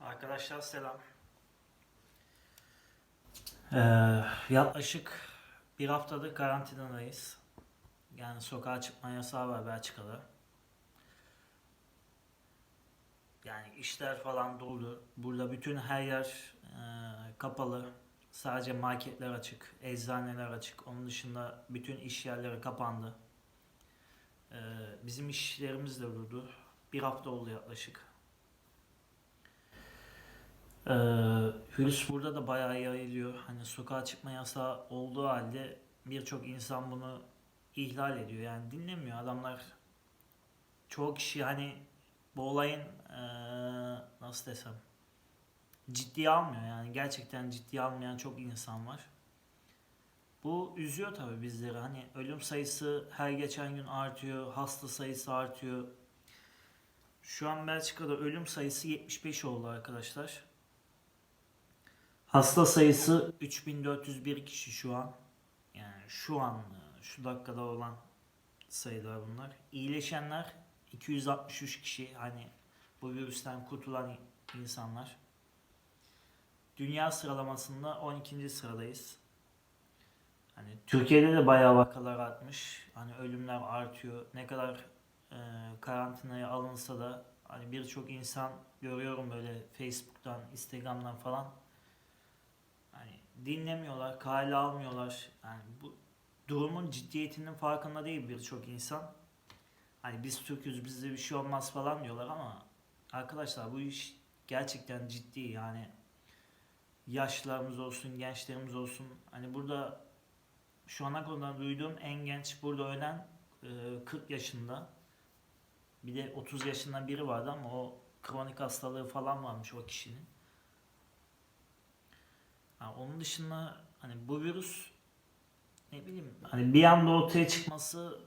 Arkadaşlar selam. Ee, yaklaşık bir haftadır karantinadayız. Yani sokağa çıkma yasağı var Belçika'da. Yani işler falan doldu. Burada bütün her yer e, kapalı. Sadece marketler açık, eczaneler açık. Onun dışında bütün iş yerleri kapandı. Ee, bizim işlerimiz de durdu. Bir hafta oldu yaklaşık. Ee, virüs burada da bayağı yayılıyor. Hani sokağa çıkma yasağı olduğu halde birçok insan bunu ihlal ediyor. Yani dinlemiyor adamlar. Çoğu kişi hani bu olayın ee, nasıl desem ciddiye almıyor yani gerçekten ciddiye almayan çok insan var. Bu üzüyor tabii bizleri. Hani ölüm sayısı her geçen gün artıyor, hasta sayısı artıyor. Şu an Belçika'da ölüm sayısı 75 oldu arkadaşlar. Hasta sayısı 3401 kişi şu an. Yani şu an şu dakikada olan sayılar bunlar. İyileşenler 263 kişi. Hani bu virüsten kurtulan insanlar. Dünya sıralamasında 12. sıradayız. Hani Türkiye'de de bayağı vakalar artmış. Hani ölümler artıyor. Ne kadar e, karantinaya alınsa da hani birçok insan görüyorum böyle Facebook'tan, Instagram'dan falan hani dinlemiyorlar, kale almıyorlar. Yani bu durumun ciddiyetinin farkında değil birçok insan. Hani biz Türk'üz, bizde bir şey olmaz falan diyorlar ama arkadaşlar bu iş gerçekten ciddi yani yaşlılarımız olsun, gençlerimiz olsun. Hani burada şu ana kadar duyduğum en genç burada ölen e, 40 yaşında. Bir de 30 yaşında biri vardı ama o kronik hastalığı falan varmış o kişinin. Ha, onun dışında hani bu virüs ne bileyim hani bir anda ortaya çıkması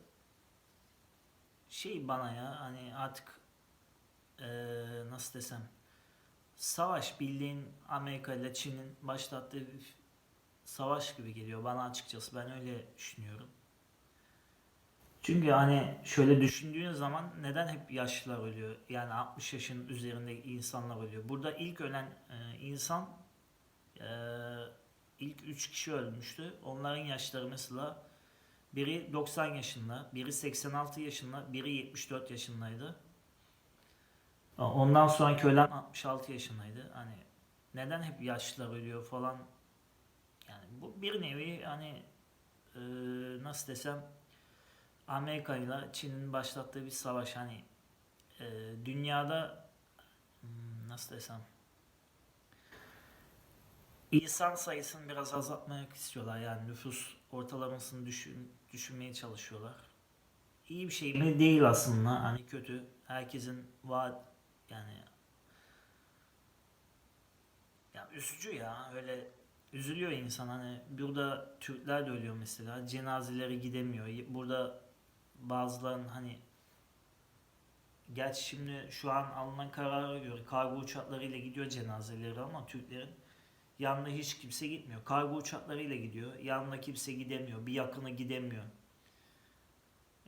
şey bana ya hani artık eee, nasıl desem savaş bildiğin Amerika ile Çin'in başlattığı bir savaş gibi geliyor bana açıkçası ben öyle düşünüyorum. Çünkü hani şöyle düşündüğün zaman neden hep yaşlılar ölüyor? Yani 60 yaşın üzerinde insanlar ölüyor. Burada ilk ölen e, insan e, ilk 3 kişi ölmüştü. Onların yaşları mesela biri 90 yaşında, biri 86 yaşında, biri 74 yaşındaydı. Ondan sonraki ölen 66 yaşındaydı. Hani neden hep yaşlılar ölüyor falan. Yani bu bir nevi hani e, nasıl desem Amerika ile Çin'in başlattığı bir savaş hani e, dünyada hmm, nasıl desem insan sayısını biraz azaltmak istiyorlar yani nüfus ortalamasını düşün, düşünmeye çalışıyorlar. İyi bir şey mi? Değil aslında hani kötü. Herkesin vaat yani ya üzücü ya öyle üzülüyor insan hani burada Türkler de ölüyor mesela cenazeleri gidemiyor burada bazılarının hani gerçi şimdi şu an alınan karara göre kargo uçaklarıyla gidiyor cenazeleri ama Türklerin yanına hiç kimse gitmiyor. Kargo uçaklarıyla gidiyor. Yanına kimse gidemiyor. Bir yakını gidemiyor.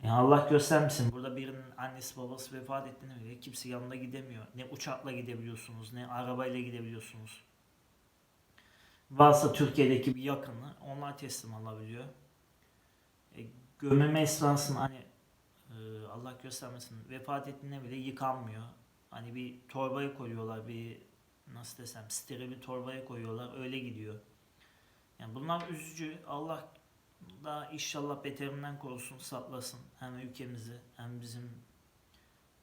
Yani Allah göstermesin. Burada birinin annesi babası vefat ettiğine göre kimse yanına gidemiyor. Ne uçakla gidebiliyorsunuz ne arabayla gidebiliyorsunuz. Varsa Türkiye'deki bir yakını onlar teslim alabiliyor. E, gömülme esnasında hani e, Allah göstermesin vefat ettiğine bile yıkanmıyor. Hani bir torbaya koyuyorlar bir nasıl desem steril bir torbaya koyuyorlar öyle gidiyor. Yani bunlar üzücü. Allah da inşallah beterinden korusun, saklasın hem ülkemizi hem bizim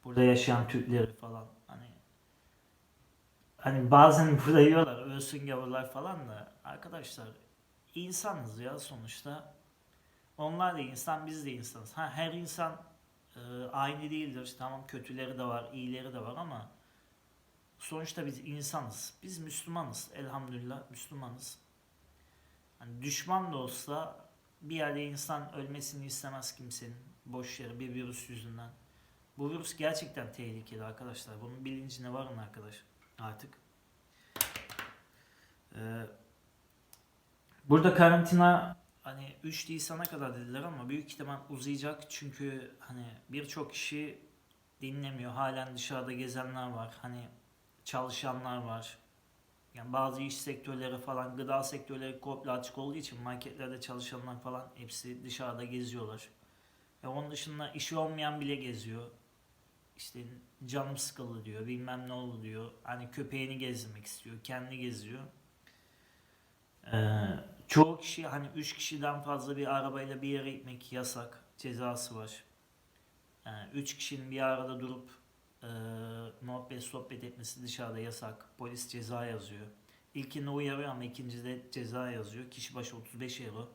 burada yaşayan Türkleri falan. Hani hani bazen burada diyorlar ölsün gavurlar falan da arkadaşlar insanız ya sonuçta. Onlar da insan, biz de insanız. Ha her insan e, aynı değildir. Tamam kötüleri de var, iyileri de var ama sonuçta biz insanız. Biz Müslümanız. Elhamdülillah Müslümanız. Hani düşman da olsa bir yerde insan ölmesini istemez kimsenin. Boş yere bir virüs yüzünden. Bu virüs gerçekten tehlikeli arkadaşlar. Bunun bilincine varın arkadaş artık. Ee, burada karantina hani 3 Nisan'a kadar dediler ama büyük ihtimal uzayacak çünkü hani birçok kişi dinlemiyor. Halen dışarıda gezenler var. Hani çalışanlar var. Yani bazı iş sektörleri falan gıda sektörleri komple açık olduğu için marketlerde çalışanlar falan hepsi dışarıda geziyorlar. Ve onun dışında işi olmayan bile geziyor. İşte canım sıkıldı diyor, bilmem ne oldu diyor. Hani köpeğini gezdirmek istiyor, kendi geziyor. Ee, çoğu kişi hani 3 kişiden fazla bir arabayla bir yere gitmek yasak. Cezası var. Yani 3 kişinin bir arada durup e, muhabbet sohbet etmesi dışarıda yasak. Polis ceza yazıyor. İlkinde uyarıyor ama ikincide ceza yazıyor. Kişi başı 35 euro.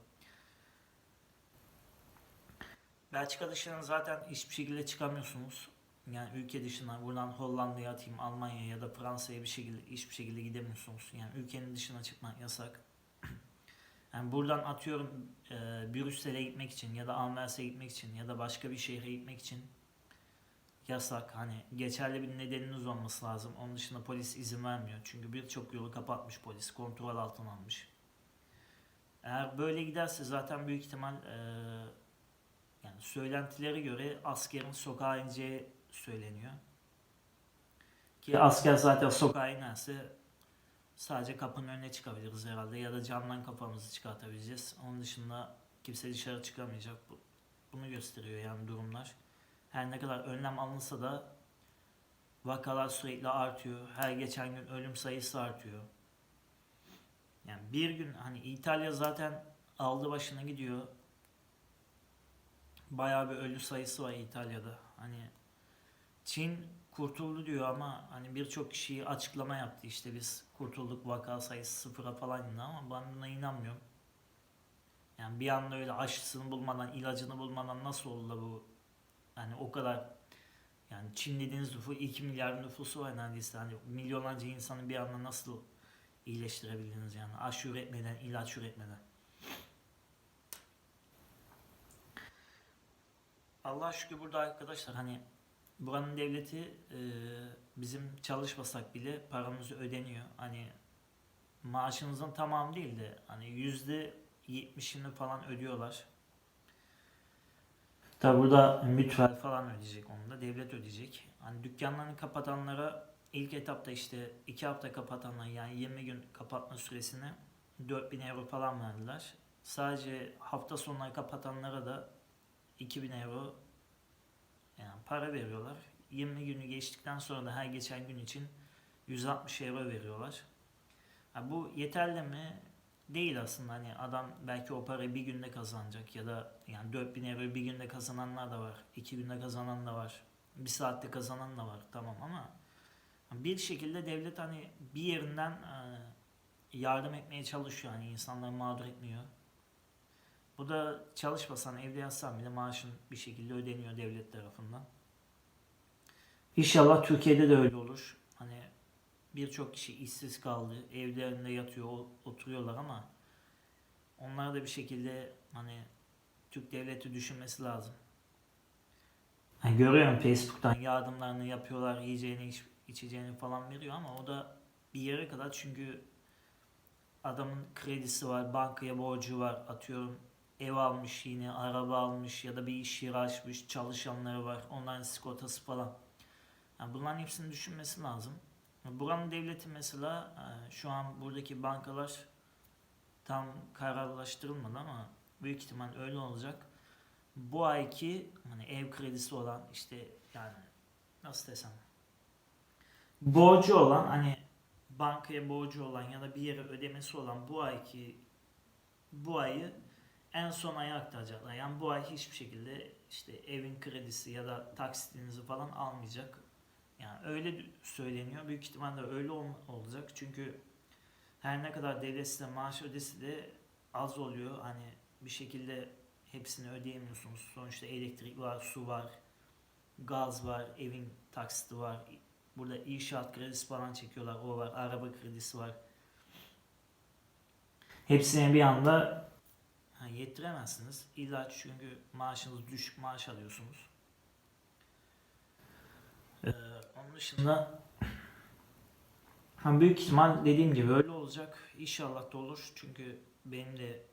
Belçika dışına zaten hiçbir şekilde çıkamıyorsunuz. Yani ülke dışına buradan Hollanda'ya atayım, Almanya'ya ya da Fransa'ya bir şekilde hiçbir şekilde gidemiyorsunuz. Yani ülkenin dışına çıkmak yasak. Yani buradan atıyorum e, Brüksel'e gitmek için ya da Anvers'e gitmek için ya da başka bir şehre gitmek için yasak. Hani geçerli bir nedeniniz olması lazım. Onun dışında polis izin vermiyor. Çünkü birçok yolu kapatmış polis. Kontrol altına almış. Eğer böyle giderse zaten büyük ihtimal e, yani söylentilere göre askerin sokağa ineceği söyleniyor. Ki asker zaten sokağa inerse sadece kapının önüne çıkabiliriz herhalde ya da camdan kafamızı çıkartabileceğiz. Onun dışında kimse dışarı çıkamayacak. Bu- Bunu gösteriyor yani durumlar. Her ne kadar önlem alınsa da vakalar sürekli artıyor. Her geçen gün ölüm sayısı artıyor. Yani bir gün hani İtalya zaten aldı başına gidiyor. Bayağı bir ölü sayısı var İtalya'da. Hani Çin kurtuldu diyor ama hani birçok kişiyi açıklama yaptı işte biz kurtulduk vaka sayısı sıfıra falan indi ama ben buna inanmıyorum. Yani bir anda öyle aşısını bulmadan, ilacını bulmadan nasıl oldu bu yani o kadar yani Çin dediğiniz nüfusu 2 milyar nüfusu var neredeyse hani milyonlarca insanı bir anda nasıl iyileştirebildiniz yani aşı üretmeden, ilaç üretmeden. Allah şükür burada arkadaşlar hani buranın devleti e, bizim çalışmasak bile paramızı ödeniyor. Hani maaşınızın tamamı değil de hani yüzde yetmişini falan ödüyorlar. Tabi burada mütvel falan ödeyecek onu da devlet ödeyecek. Hani dükkanlarını kapatanlara ilk etapta işte 2 hafta kapatanlar yani 20 gün kapatma süresini 4000 euro falan verdiler. Sadece hafta sonları kapatanlara da 2000 euro yani para veriyorlar. 20 günü geçtikten sonra da her geçen gün için 160 euro veriyorlar. Ha, bu yeterli mi? Değil aslında hani adam belki o parayı bir günde kazanacak ya da yani 4000 euroyu bir günde kazananlar da var. iki günde kazanan da var. Bir saatte kazanan da var tamam ama bir şekilde devlet hani bir yerinden e, yardım etmeye çalışıyor hani insanları mağdur etmiyor. Bu da çalışmasan evde yatsan bile maaşın bir şekilde ödeniyor devlet tarafından. İnşallah Türkiye'de de öyle olur. Birçok kişi işsiz kaldı. Evlerinde yatıyor, oturuyorlar ama onlar da bir şekilde hani Türk devleti düşünmesi lazım. Yani görüyorum Facebook'tan yardımlarını yapıyorlar, yiyeceğini, iç- içeceğini falan veriyor ama o da bir yere kadar çünkü adamın kredisi var, bankaya borcu var, atıyorum ev almış yine, araba almış ya da bir iş yeri açmış, çalışanları var, onların sigortası falan. Yani bunların hepsini düşünmesi lazım. Buranın devleti mesela e, şu an buradaki bankalar tam kararlaştırılmadı ama büyük ihtimal öyle olacak. Bu ayki hani ev kredisi olan işte yani nasıl desem borcu olan hani bankaya borcu olan ya da bir yere ödemesi olan bu ayki bu ayı en son aya aktaracaklar. Yani bu ay hiçbir şekilde işte evin kredisi ya da taksitinizi falan almayacak. Yani öyle söyleniyor. Büyük ihtimalle öyle ol- olacak. Çünkü her ne kadar devlet size maaş ödesi de az oluyor. Hani bir şekilde hepsini ödeyemiyorsunuz. Sonuçta elektrik var, su var, gaz var, evin taksiti var. Burada inşaat kredisi falan çekiyorlar. O var, araba kredisi var. Hepsine bir anda ha, yettiremezsiniz. İlla çünkü maaşınız düşük maaş alıyorsunuz. Ee, onun dışında ha, büyük ihtimal dediğim gibi öyle olacak. İnşallah da olur. Çünkü benim de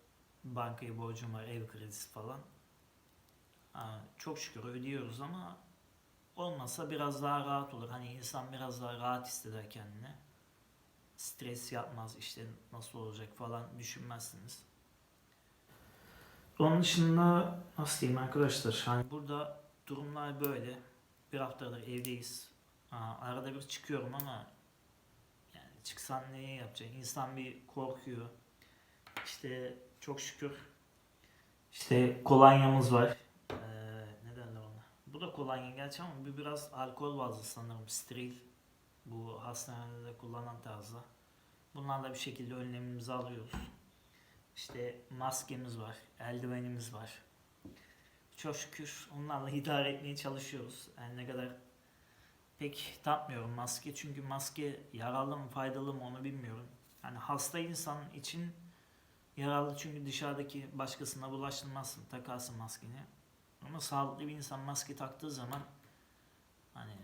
bankaya borcum var, ev kredisi falan. Ha, çok şükür ödüyoruz ama olmasa biraz daha rahat olur. Hani insan biraz daha rahat hisseder kendini. Stres yapmaz işte nasıl olacak falan düşünmezsiniz. Onun dışında nasıl diyeyim arkadaşlar hani burada durumlar böyle. Bir haftadır evdeyiz. Aa, arada bir çıkıyorum ama yani çıksan neye yapacak? İnsan bir korkuyor. İşte çok şükür işte kolonyamız var. Ee, ne derler ona? Bu da kolonya gerçi ama bu biraz alkol bazlı sanırım. Steril. Bu hastanede kullanan tarzda. Bunlarla bir şekilde önlemimizi alıyoruz. İşte maskemiz var, eldivenimiz var. Çok şükür onlarla idare etmeye çalışıyoruz. Yani ne kadar pek takmıyorum maske çünkü maske yararlı mı faydalı mı onu bilmiyorum. Yani hasta insan için yararlı çünkü dışarıdaki başkasına bulaştırmazsın, takarsın maskeni. Ama sağlıklı bir insan maske taktığı zaman hani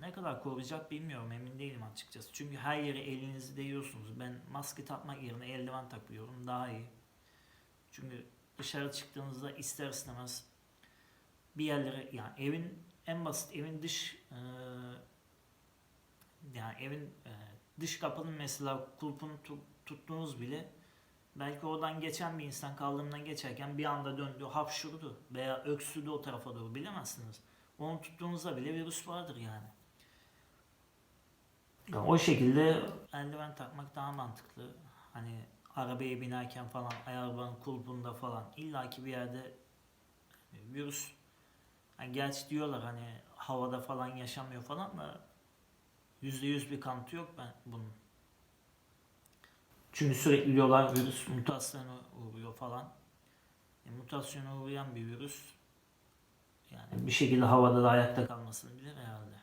ne kadar koruyacak bilmiyorum emin değilim açıkçası. Çünkü her yere elinizi değiyorsunuz. Ben maske takmak yerine eldiven takıyorum daha iyi. Çünkü dışarı çıktığınızda ister istemez bir yerlere yani evin en basit evin dış eee, yani evin eee, dış kapının mesela kulpunu tu- tuttuğunuz bile belki oradan geçen bir insan kaldırımdan geçerken bir anda döndü hapşurdu veya öksürdü o tarafa doğru bilemezsiniz. Onu tuttuğunuzda bile virüs vardır yani. Yani o şekilde eldiven takmak daha mantıklı. Hani arabaya binerken falan, arabanın kulpunda falan illaki bir yerde virüs hani gerçi diyorlar hani havada falan yaşamıyor falan da yüzde yüz bir kanıtı yok ben bunun. Çünkü sürekli diyorlar virüs mutasyona uğruyor falan. E, mutasyona uğrayan bir virüs yani bir şekilde havada da ayakta kalmasını bilir herhalde.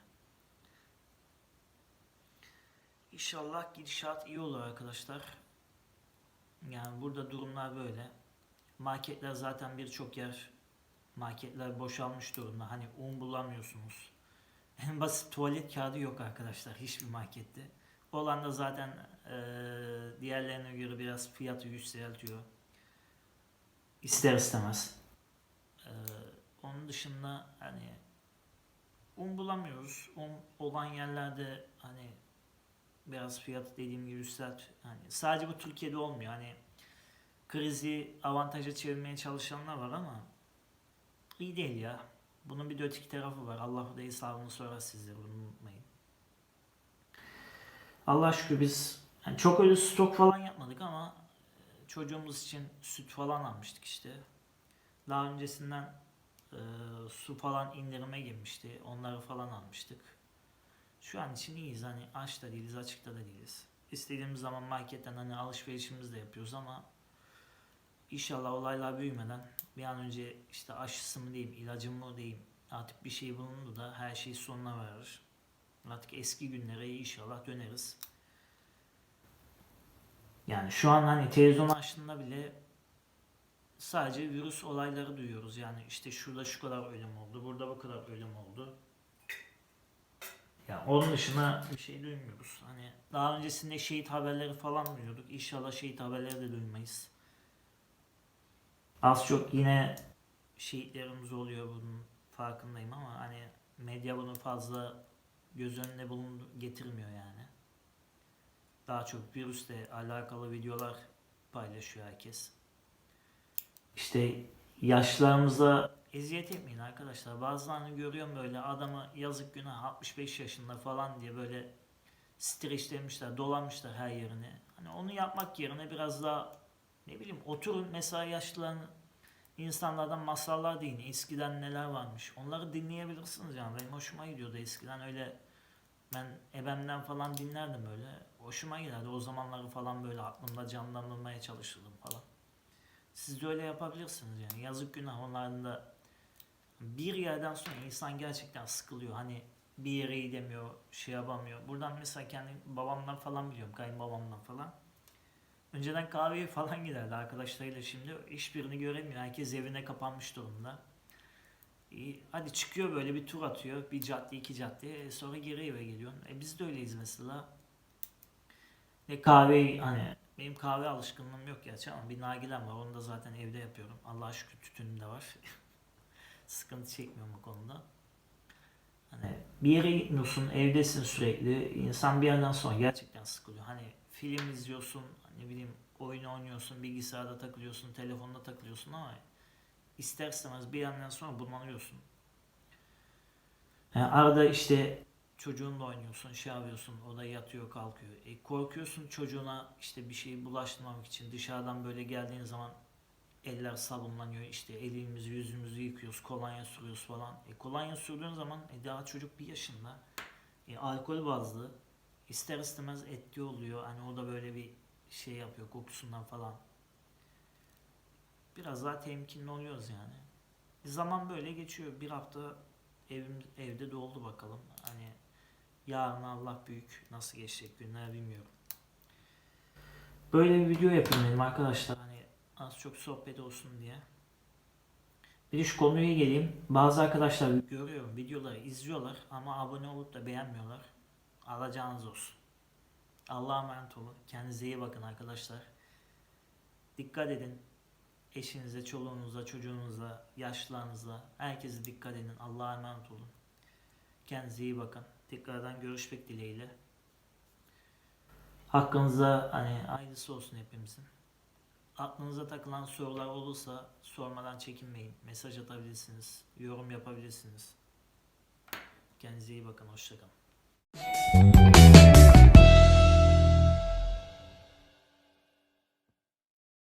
İnşallah gidişat iyi olur arkadaşlar. Yani burada durumlar böyle. Marketler zaten birçok yer marketler boşalmış durumda. Hani un bulamıyorsunuz. En basit tuvalet kağıdı yok arkadaşlar hiçbir markette. Olan da zaten eee, diğerlerine göre biraz fiyatı yükseltiyor. İster istemez. Eee, onun dışında hani un bulamıyoruz. Un olan yerlerde hani biraz fiyatı dediğim gibi yükselt. Hani sadece bu Türkiye'de olmuyor. Hani krizi avantaja çevirmeye çalışanlar var ama iyi değil ya. Bunun bir de öteki tarafı var. Allah da hesabını sorar sizlere bunu unutmayın. Allah şükür biz yani çok öyle stok falan yapmadık ama e, çocuğumuz için süt falan almıştık işte. Daha öncesinden e, su falan indirime girmişti. Onları falan almıştık. Şu an için iyiyiz. Hani aç da değiliz, açıkta da değiliz. İstediğimiz zaman marketten hani alışverişimizi de yapıyoruz ama inşallah olaylar büyümeden bir an önce işte aşısı mı diyeyim, ilacı mı diyeyim artık bir şey bulundu da her şey sonuna varır. Artık eski günlere inşallah döneriz. Yani şu an hani televizyon açtığında bile sadece virüs olayları duyuyoruz. Yani işte şurada şu kadar ölüm oldu, burada bu kadar ölüm oldu. Onun dışında bir şey duymuyoruz. Hani daha öncesinde şehit haberleri falan duyuyorduk. İnşallah şehit haberleri de duymayız. Az çok yine şehitlerimiz oluyor bunun farkındayım ama hani medya bunu fazla göz önüne bulundu getirmiyor yani. Daha çok virüsle alakalı videolar paylaşıyor herkes. İşte yaşlarımıza eziyet etmeyin arkadaşlar. Bazılarını görüyorum böyle adamı yazık günah 65 yaşında falan diye böyle streçlemişler, dolanmışlar her yerini. Hani onu yapmak yerine biraz daha ne bileyim oturun mesela yaşlıların insanlardan masallar deyin. Eskiden neler varmış. Onları dinleyebilirsiniz yani. Benim hoşuma gidiyordu eskiden öyle ben ebemden falan dinlerdim böyle. Hoşuma giderdi. O zamanları falan böyle aklımda canlandırmaya çalışırdım falan. Siz de öyle yapabilirsiniz yani. Yazık günah onların da bir yerden sonra insan gerçekten sıkılıyor. Hani bir yere gidemiyor, şey yapamıyor. Buradan mesela kendi babamdan falan biliyorum, kayınbabamdan falan. Önceden kahveye falan giderdi arkadaşlarıyla şimdi hiçbirini göremiyor. Herkes evine kapanmış durumda. İyi, hadi çıkıyor böyle bir tur atıyor. Bir cadde, iki cadde. e, sonra geri eve geliyor. E biz de öyleyiz mesela. Ve kahveyi hani Benim kahve alışkanlığım yok gerçi ama bir nargilem var. Onu da zaten evde yapıyorum. Allah'a şükür tütünüm de var. Sıkıntı çekmiyorum o konuda. Hani bir yere gitmiyorsun, evdesin sürekli. İnsan bir yerden sonra gerçekten sıkılıyor. Hani film izliyorsun, ne bileyim oyun oynuyorsun, bilgisayarda takılıyorsun, telefonda takılıyorsun ama ister istemez bir yerden sonra bunalıyorsun. Yani arada işte çocuğunla oynuyorsun, şey yapıyorsun, o da yatıyor kalkıyor. E, korkuyorsun çocuğuna işte bir şeyi bulaştırmamak için dışarıdan böyle geldiğin zaman eller sabunlanıyor işte elimizi yüzümüzü yıkıyoruz kolonya sürüyoruz falan. E, kolonya sürdüğün zaman e, daha çocuk bir yaşında e, alkol bazlı ister istemez etki oluyor. Hani o da böyle bir şey yapıyor kokusundan falan. Biraz daha temkinli oluyoruz yani. Zaman böyle geçiyor. Bir hafta evim, evde doldu bakalım. Hani yarın Allah büyük. Nasıl geçecek günler bilmiyorum. Böyle bir video yapayım dedim arkadaşlar. Az çok sohbet olsun diye. Bir de şu konuya geleyim. Bazı arkadaşlar görüyorum videoları izliyorlar ama abone olup da beğenmiyorlar. Alacağınız olsun. Allah'a emanet olun. Kendinize iyi bakın arkadaşlar. Dikkat edin. Eşinize, çoluğunuza, çocuğunuza, yaşlılarınıza, herkese dikkat edin. Allah'a emanet olun. Kendinize iyi bakın. Tekrardan görüşmek dileğiyle. Hakkınızda hani hayırlısı olsun hepimizin. Aklınıza takılan sorular olursa sormadan çekinmeyin. Mesaj atabilirsiniz. Yorum yapabilirsiniz. Kendinize iyi bakın. Hoşçakalın.